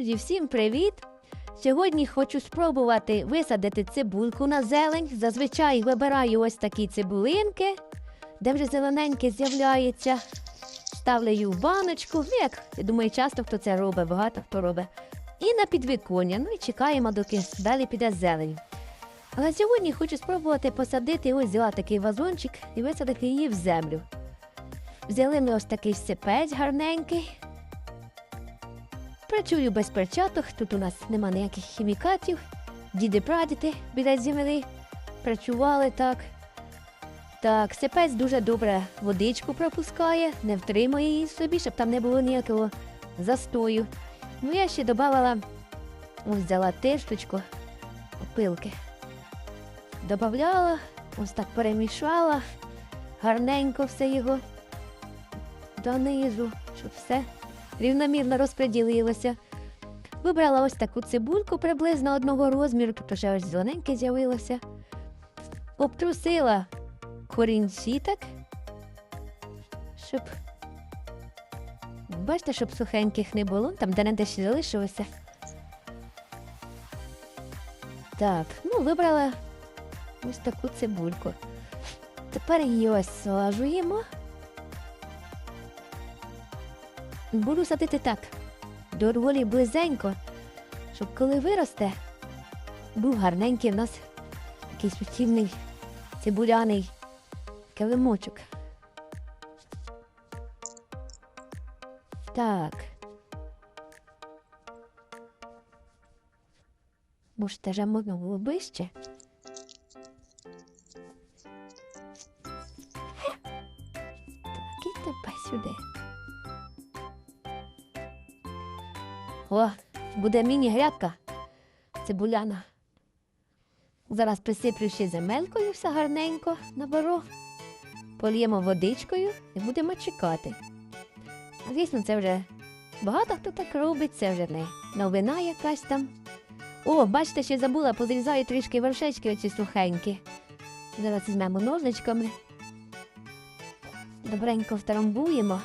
Зі всім привіт! Сьогодні хочу спробувати висадити цибульку на зелень. Зазвичай вибираю ось такі цибулинки, де вже зелененьке з'являється. Ставлю в баночку. Ну, як я думаю, часто хто це робить, багато хто робить. І на підвіконня. Ну і чекаємо, доки далі піде зелень. Але сьогодні хочу спробувати посадити ось взяла такий вазончик і висадити її в землю. Взяли ми ось такий сипець гарненький. Працюю без перчаток, тут у нас нема ніяких хімікатів. Діди прадіди біля землі працювали так. Так, сипець дуже добре водичку пропускає, не втримує її собі, щоб там не було ніякого застою. Ну, я ще додавала, взяла тишточку опилки. Добавляла, ось так перемішала, гарненько все його донизу, щоб все рівномірно розподілилося. Вибрала ось таку цибульку приблизно одного розміру, вже ось зелененьке з'явилося. Обтрусила корінці так, щоб. Бачите, щоб сухеньких не було, там де не ще залишилося. Так, ну вибрала ось таку цибульку. Тепер її ось слажуємо. Буду садити так, доволі близенько, щоб коли виросте, був гарненький в нас такий суцільний цибуляний килимочок. Так. Може, теж можна було ближче? Так, і тепер сюди. О, буде міні-грядка цибуляна. Зараз присиплю ще земелькою все гарненько наберу, поліємо водичкою і будемо чекати. Звісно, це вже багато хто так робить, це вже не новина якась там. О, бачите, ще забула, позрізаю трішки вершечки оці сухенькі. Зараз візьмемо ножничками. Добренько втрамбуємо.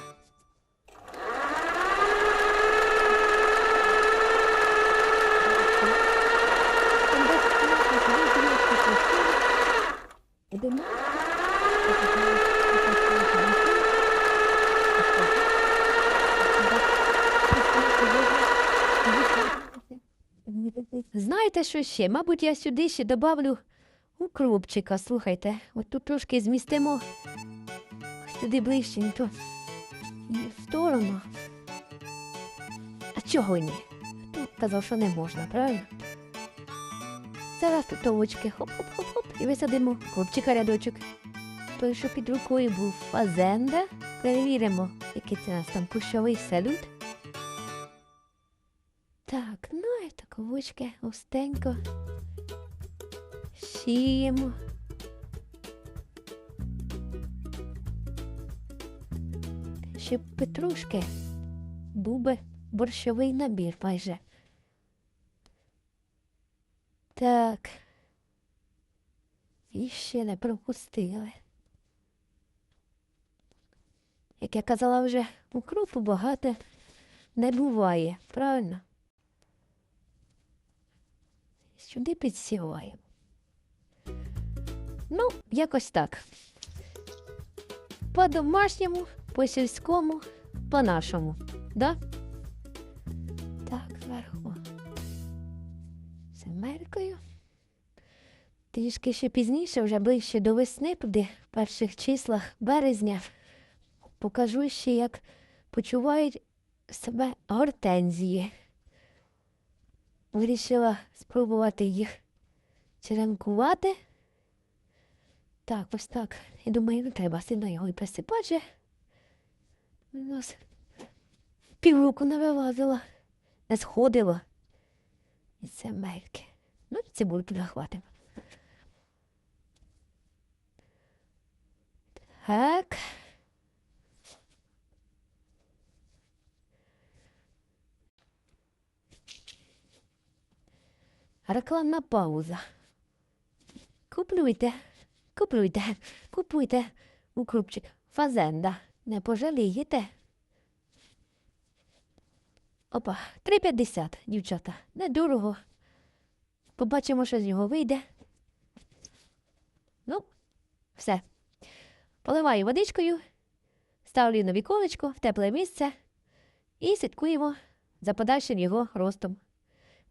Знаєте, що ще? Мабуть, я сюди ще добавлю укропчика. Слухайте, от тут трошки змістимо сюди ближче, не то і в сторону. А чого ні? Хто казав, що не можна, правильно? Зараз тут овочки хоп-хоп-хоп-хоп і висадимо хлопчика рядочок. Той, що під рукою був фазенда. Перевіримо, який це у нас там кущовий салют. Так, ну і так овочки густенько. Сіємо. Ще петрушки. Був би борщовий набір майже. Так. І ще не пропустили. Як я казала вже, укропу багато не буває, правильно? Сюди підсіваємо. Ну, якось так. По-домашньому, по-сільському, по-нашому. Да? Так, зверху. Земелькою. Трішки ще пізніше, вже ближче до весни, туди, в перших числах березня, покажу ще, як почувають себе гортензії. Вирішила спробувати їх черенкувати. Так, ось так. Я думаю, не треба сильно його і присипати. Ось півроку не вилазила, не сходило. І це мельки. Ну, цибулю туди хватимо. Так. Рекламна пауза. Куплюйте, куплюйте, купуйте укрупчик. Фазенда. Не пожалієте. Опа, 3,50, дівчата. Недорого. Побачимо, що з нього вийде. Ну, все. Поливаю водичкою, ставлю на віконечко в тепле місце і слідкуємо за подальшим його ростом.